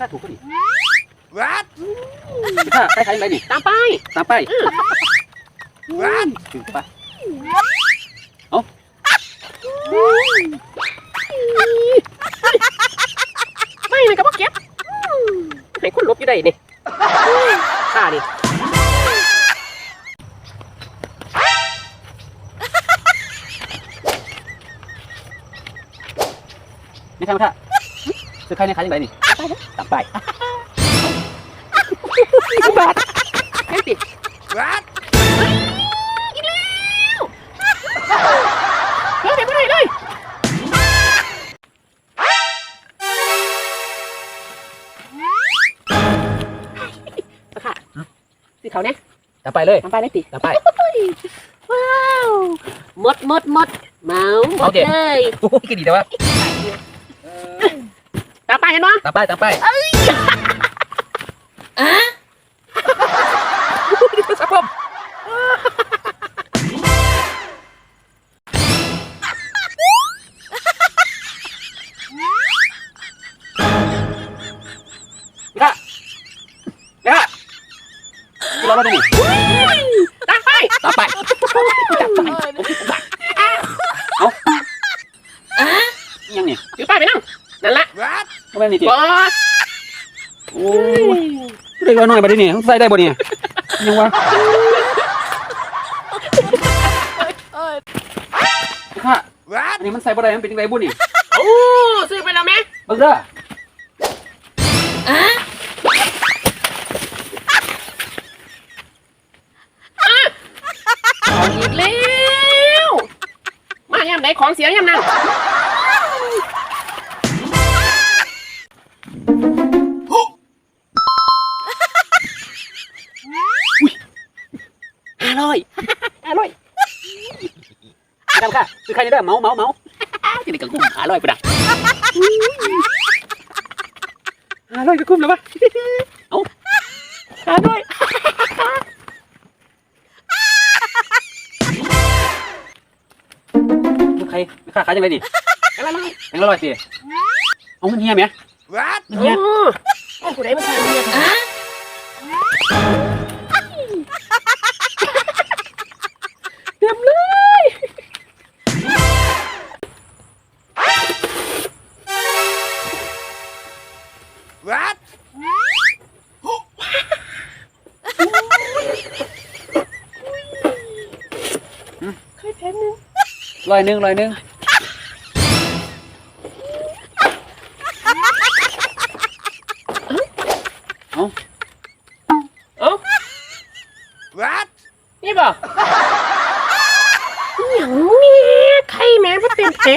ราคาถูกก็ดิ What ถ้าไปขายยังไงนี่ตามไปตามไป What ถึงปะเอาไม่เลยก็บ่เก็บให้คนลบอยู่ได้นี่ค่านี่ไม่ใช่ไม่ใช่ ซื้อใครในขายยังไงนี่ตามไปบาทให้ติ What เฮ้ยเดี๋ยวบ่ได้เลยราคาสิเขาเนี่ยตามไปเลยตามไปเลยติตามไปว้าวหมดหมดหมดเมาหมเอาดเด็ดเลยโอ้ยก็ดีแต่ว่า ตามไปเห็นมั้ตามไปตามไปสักผมนี่ค่ะนี่ค่ะที่เราเราได้นี่ตามไปตามไปเอายังนี่ ถือป้ายไปนั่งนั่นละ What ทำไมนี่ติบอสโอ้ยเด็กเราหน่อยมาดิเนี่ยใส่ได้บ่เนี่ยยังวะค่ะ What อันนี้มันใส่บ่ได้มันเป็นยังไงบุญนี่โอ้ซื้อไปแล้วไหมเบิ่งเด้อเอาอีกแล้ว มายามไหนของเสียยามนั้น อร่อยอร่อยทำค่ะคือใครเนี่ยเด้อเมาเมาเมาที่นี่ก็คุ้มอร่อยปะดักอร่อยก็คุ้มแล้ววะอร่อยคือใครค่าขายยังไงนี่อร่อยแพงละร้อยสิเอาเงินเฮียไหม What โอ้โอ้ผู้ เต็มเลย What เคยแพงนึงร้อยหนึ่งร้อยหนึ่งเอ้า What นี่บ่อย่างนี้ใคร